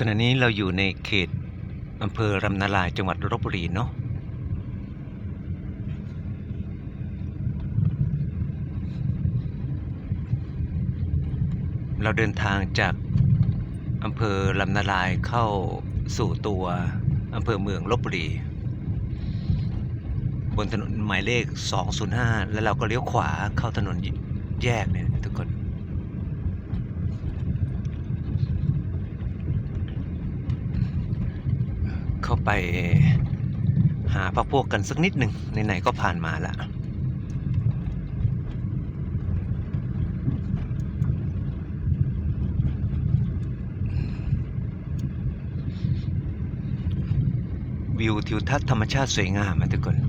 ขณะนี้เราอยู่ในเขตอำเภอรำนาลายจังหวัดลบบุรีเนาะเราเดินทางจากอำเภอลำนาลายเข้าสู่ตัวอำเภอเมืองลบบุรี บนถนนหมายเลข 205 แล้วเราก็เลี้ยวขวาเข้าถนนแยกเนี่ยทุกคน เข้า ไปหาพระพวกกันสักนิดหนึ่งไหนๆก็ผ่านมาละวิวทิวทัศน์ธรรมชาติสวยงามนะทุกคน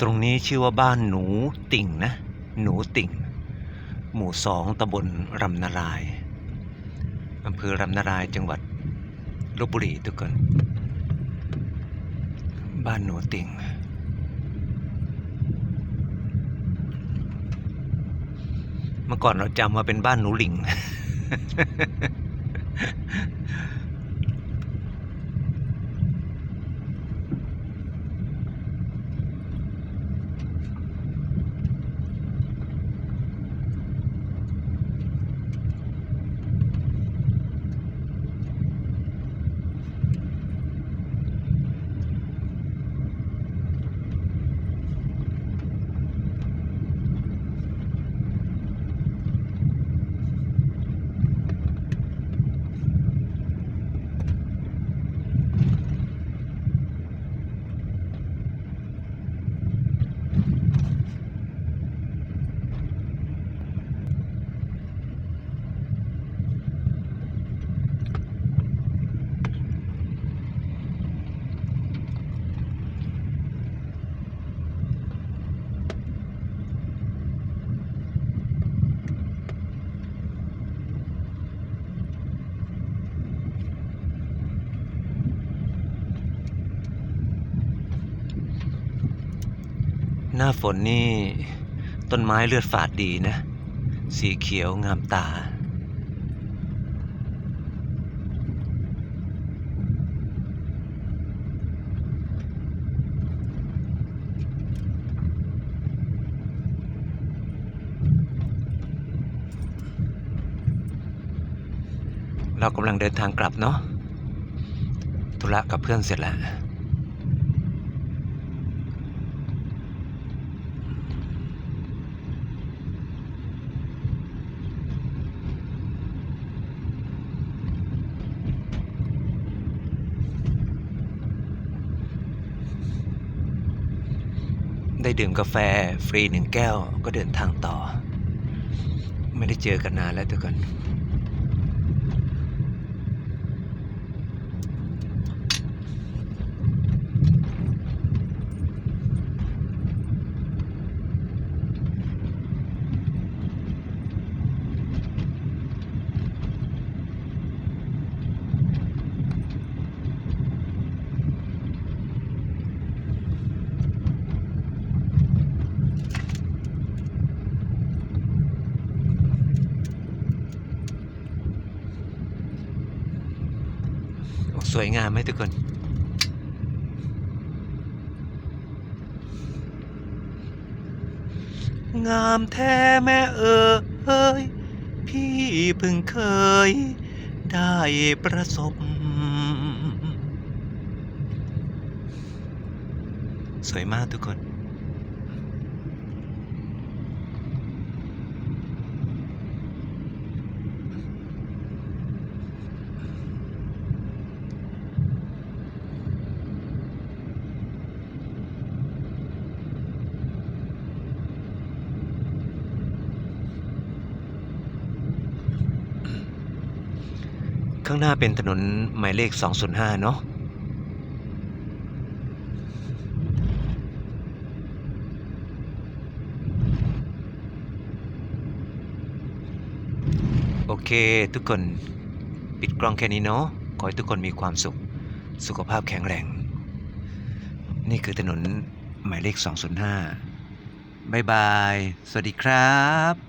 ตรงนี้ชื่อว่าบ้านหนูติ่งนะ หนูติ่ง หมู่สองตำบลรำนารายอำเภอรำนารายจังหวัดลบบุรีทุกคนบ้านหนูติ่งเมื่อก่อนเราจำว่าเป็นบ้านหนูหลิง หน้าฝนนี่ ต้นไม้เลือดฝาดดีนะ สีเขียวงามตา เรากำลังเดินทางกลับเนาะธุระกับเพื่อนเสร็จแล้ว ได้ดื่มกาแฟฟรีหนึ่งแก้วก็เดินทางต่อ ไม่ได้เจอกันนานแล้วทุกคน วยงามไหมทุกคน งามแท้แม่เอ๋ยพี่เพิ่งเคย ได้ประสบ สวยมากทุกคน ข้างหน้าเป็นถนนหมายเลข 205 เนาะโอเคทุกคนปิดกล้องแค่นี้เนาะขอให้ทุกคนมีความสุข สุขภาพแข็งแรง นี่คือถนนหมายเลข 205บายบาย สวัสดีครับ